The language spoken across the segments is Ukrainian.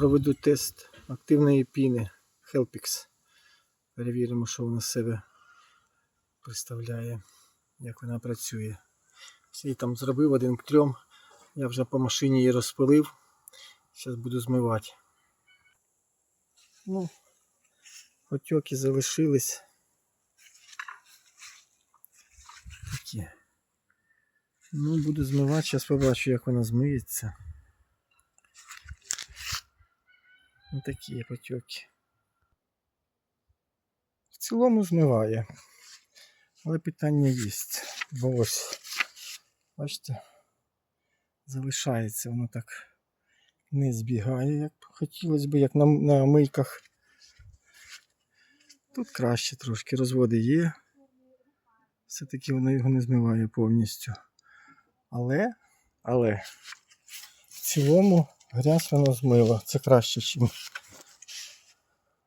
проведу тест активної піни Helpix. Перевіримо, що вона з себе представляє, як вона працює. Всі там зробив один к трьом. Я вже по машині її розпилив. Зараз буду змивати. Ну, потеки залишились. Такі. Ну, буду змивати, зараз побачу, як вона змиється. Ну такі потеки. В цілому змиває. Але питання є. Бо ось, бачите, залишається воно так не збігає, як хотілося б, як на, на мийках. Тут краще трошки розводи є. Все-таки воно його не змиває повністю. Але, але в цілому грязь воно змило. Це краще, чим,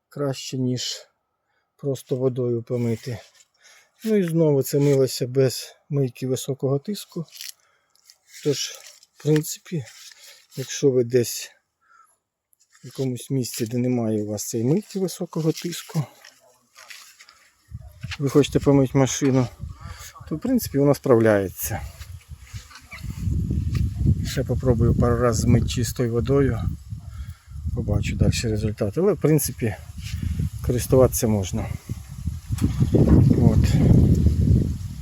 краще, ніж просто водою помити. Ну і знову це милося без мийки високого тиску. Тож, в принципі, якщо ви десь в якомусь місці, де немає у вас цієї мийки високого тиску, ви хочете помити машину, то в принципі вона справляється. Ще попробую пару разів змити чистою водою. Побачу далі результат. Але в принципі користуватися можна. От.